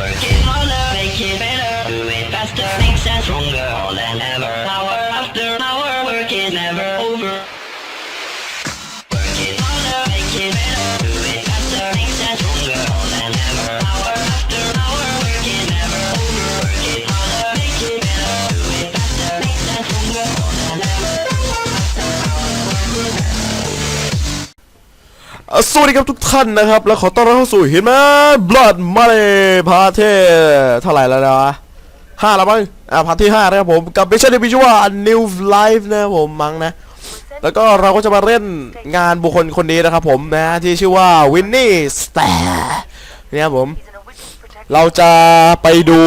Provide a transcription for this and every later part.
Work it harder, make it better, do it faster, makes us stronger, สวัสดีครับทุกท่านนะครับ แล้วขอต้อนรับเข้าสู่เห็นไหม Blood Money พาร์ทเท่าไหร่แล้วนะวะห้าแล้วมั้งอ่าพาร์ทที่ห้านะครับผมกับเบชั่นที่มีชื่อว่า New Life นะครับผมมั้งนะ แล้วก็เราก็จะมาเล่นงานบุคคลคนนี้นะครับผมนะที่ชื่อว่าวินนี่สแตร์เนี่ยครับผม เราจะไปดู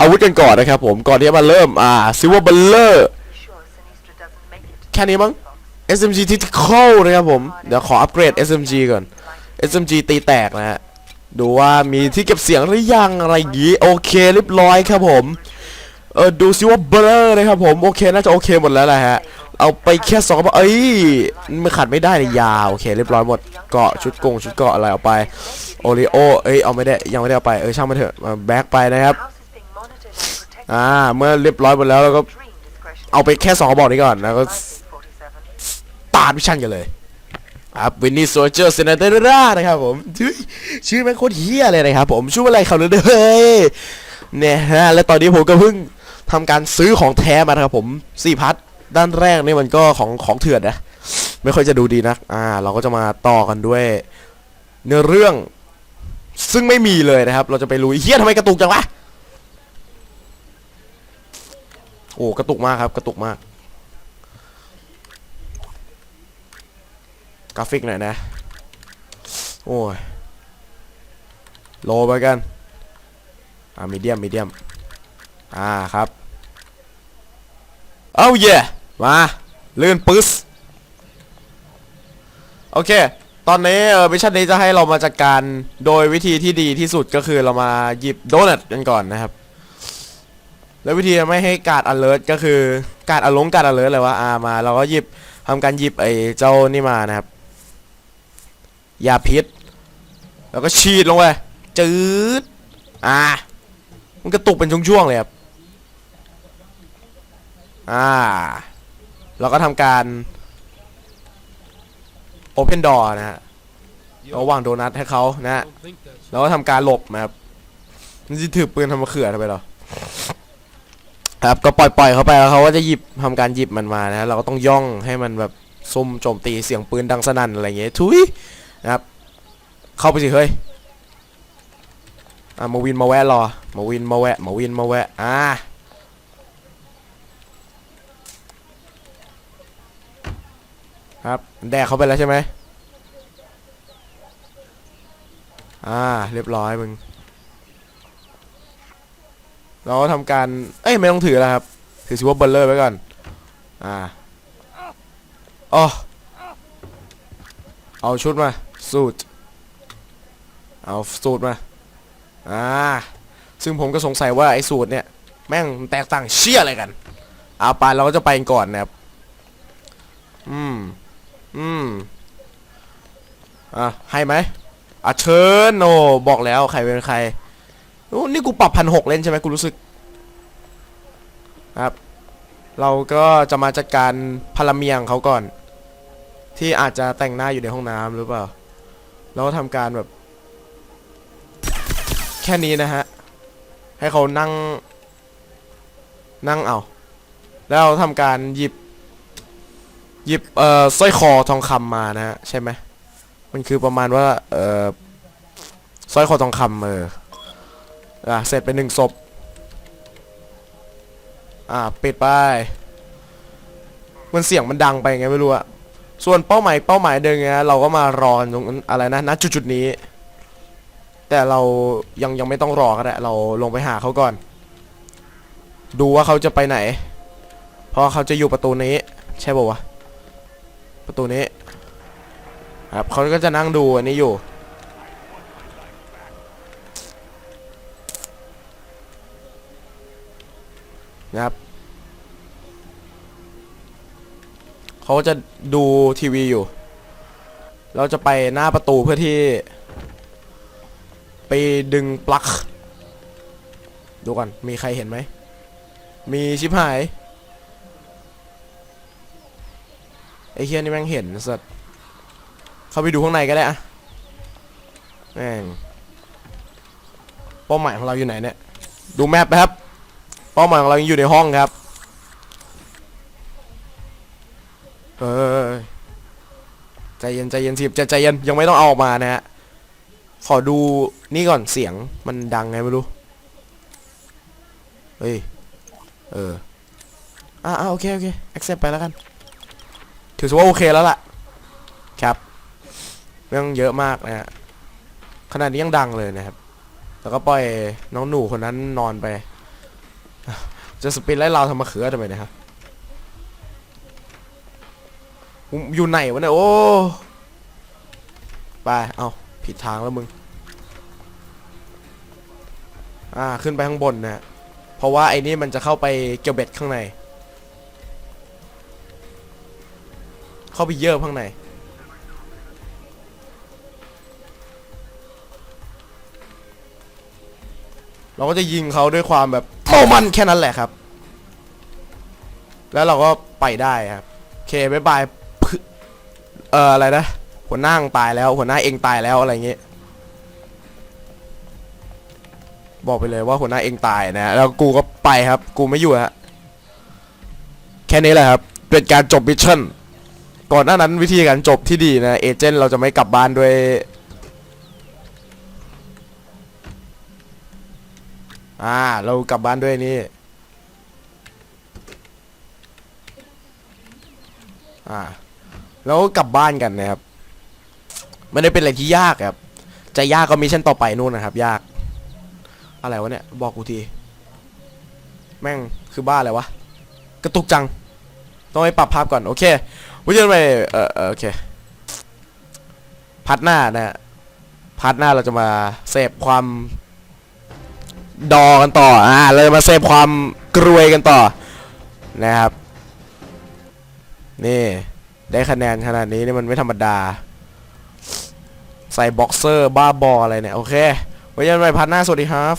อาวุธกันก่อนนะครับผมก่อนที่จะมาเริ่มอ่าซิวเบลเลอร์แค่นี้มั้ง SMG Tactical นะครับผม เดี๋ยวขออัปเกรด SMG ก่อน SMG ตีแตกนะฮะ ดูว่ามีที่เก็บเสียงหรือยังอะไรอย่างงี้ โอเคเรียบร้อยครับผม เออดูซิว่าเบลอนะครับผม โอเค น่าจะโอเคหมดแล้วแหละฮะ เอาไปแค่สองกระบอกเอ้ยมันขาดไม่ได้เลยยาว โอเค เรียบร้อยหมด เกาะชุดกงชุดเกาะอะไรเอาไป โอริโอ เอ้ย เอาไม่ได้ ยังไม่ได้เอาไป เออช่างมันเถอะมาแบ็กไปนะครับ อ่า เมื่อเรียบร้อยหมดแล้วเราก็เอาไปแค่สองกระบอกนี้ก่อน แล้วก็ตาดวิชันกันเลยครับวินนี่โซเจอร์เซนเตอร์นะครับผมชื่อชื่อแม่งโคตรเฮี้ยเลยนะครับผมชื่ออะไรเขาเลยเฮ้ยเนี่ยฮะและตอนนี้ผมก็เพิ่งทำการซื้อของแท้มานะครับผมสี่พัทด้านแรกนี่มันก็ของของเถื่อนนะ ไม่ค่อยจะดูดีนัก อ่า เราก็จะมาต่อกันด้วย เนื้อเรื่อง ซึ่งไม่มีเลยนะครับ เราจะไปลุยเฮี้ยทำไมกระตุกจังวะโอ้กระตุกมากครับ กระตุกมาก กราฟิกหน่อยนะ โอ้ย โลไปกัน อ่ามีเดียมมีเดียม อ่าครับ เอาเย่มาลื่นปึ๊สโอเค ตอนนี้เออมิชชั่นนี้จะให้เรามาจัดการโดยวิธีที่ดีที่สุดก็คือเรามาหยิบโดนัทกันก่อนนะครับ แล้ววิธีไม่ให้การ์ด alert ก็คือการ์ดอลงการ์ด alert เลยวะอ่ามา เราก็หยิบทำการหยิบไอ้เจ้านี่มานะครับ ยาพิษ แล้วก็ฉีดลงไปจืดอ่ามันกระตุกเป็นช่วงๆเลยครับอ่าเราก็ทำการ Open Door นะฮะระหว่างโดนัทให้เขานะฮะแล้วก็ทำการหลบนะครับมันจะถือปืนทำมะเขือทำไมหรอครับก็ปล่อยปล่อยเขาไปแล้วเขาก็จะหยิบทำการหยิบมันมานะเราก็ต้องย่องให้มันแบบซุ่มโจมตีเสียงปืนดังสนั่นอะไรเงี้ยทุย นะครับ เข้าไปสิเฮ้ยอะมาวินมาแวะรอมาวินมาแวะมาวินมาแวะอ่าครับแดกเขาไปแล้วใช่ไหมอ่า เรียบร้อยมึง เราทำการ เอ้ย ไม่ต้องถือแล้วครับ ถือซิวเบลเลอร์ไว้ก่อน อ่าอ๋อเอาชุดมา สูตรเอาสูตรมา อ่า ซึ่งผมก็สงสัยว่าไอ้สูตรเนี่ย แม่งแตกต่างเชี่ยอะไรกัน เอาไปเราก็จะไปก่อนนะครับ อืม อืม อะ ให้ไหมอะเชิญโนบอกแล้วใครเป็นใครโอ้นี่กูปรับพันหกเล่นใช่ไหมกูรู้สึก ครับ เราก็จะมาจัดการพลเมียงเขาก่อน ที่อาจจะแต่งหน้าอยู่ในห้องน้ำหรือเปล่า แล้วก็ทำการแบบ แค่นี้นะฮะ ให้เขานั่ง นั่งเอา แล้วเราทำการหยิบ หยิบเอ่อสร้อยคอทองคำมานะฮะ ใช่ไหมมันคือประมาณว่า เอ่อสร้อยคอทองคำเอออะเสร็จไปหนึ่งศพ อ่าปิดไป มันเสียงมันดังไปไงไม่รู้อะ ส่วนเป้าหมายเป้าหมายเดิมไงเราก็มารอนตรงอะไรนะณจุดจุดนี้ แต่เรายังยังไม่ต้องรอก็ได้เราลงไปหาเขาก่อน ดูว่าเขาจะไปไหน เพราะเขาจะอยู่ประตูนี้ ใช่ป่าวะประตูนี้ครับเขาก็จะนั่งดูอันนี้อยู่นะครับ เขาจะดูทีวีอยู่ เราจะไปหน้าประตูเพื่อที่ ไปดึงปลั๊กดูก่อน มีใครเห็นไหม มีชิบหาย ไอ้เฮียนี่แม่งเห็นสัตว์เข้าไปดูข้างในก็ได้อะแม่งเป้าหมายของเราอยู่ไหนเนี่ย ดูแมปนะครับ เป้าหมายของเรายังอยู่ในห้องครับ เออใจเย็นใจเย็นสิใจใจเย็นยังไม่ต้องเอาออกมานะฮะขอดูนี่ก่อนเสียงมันดังไงไม่รู้เฮ้ยเอออ่าโอเคโอเค accept ไปแล้วกัน ถือว่าโอเคแล้วล่ะ ครับเรื่องเยอะมากนะฮะขนาดนี้ยังดังเลยนะครับ แล้วก็ปล่อยน้องหนูคนนั้นนอนไป จะสปินไล่เราทำมะเขือทำไมเนะครับ อยู่ไหนวะเนี่ยโอ้ไปเอาผิดทางแล้วมึง อ่าขึ้นไปข้างบนนะฮะเพราะว่าไอ้นี่มันจะเข้าไปเกี่ยวเบ็ดข้างใน เข้าไปเยอะข้างในเราก็จะยิงเขาด้วยความแบบโมมันแค่นั้นแหละครับ แล้วเราก็ไปได้ครับ โอเคบายบาย เอ่ออะไรนะหัวหน้าตายแล้ว หัวหน้าเองตายแล้วอะไรเงี้ยบอกไปเลยว่าหัวหน้าเองตายนะแล้วกูก็ไปครับ กูไม่อยู่ฮะแค่นี้แหละครับเป็นการจบมิชชั่นก่อนหน้านั้นวิธีการจบที่ดีนะเอเจนต์เราจะไม่กลับบ้านด้วยอ่าเรากลับบ้านด้วยนี่อ่า แล้วกลับบ้านกันนะครับไม่ได้เป็นอะไรที่ยากครับ จะยากก็มิชชั่นต่อไปนู่นนะครับ ยาก อะไรวะเนี่ยบอกกูที แม่งคือบ้าอะไรวะ กระตุกจัง ต้องไปปรับภาพก่อน โอเควิจาณไปเออเอโอเคพาร์ทหน้านะฮะพาร์ทหน้าเราจะมาเสพความดอกันต่อ อ่า เราจะมาเสพความกรวยกันต่อ นะครับ นี่ ได้คะแนนขนาดนี้นี่มันไม่ธรรมดา ใส่บ็อกเซอร์บ้าบออะไรเนี่ย โอเค ไว้เจอกันใหม่พาร์ทหน้าสวัสดีครับ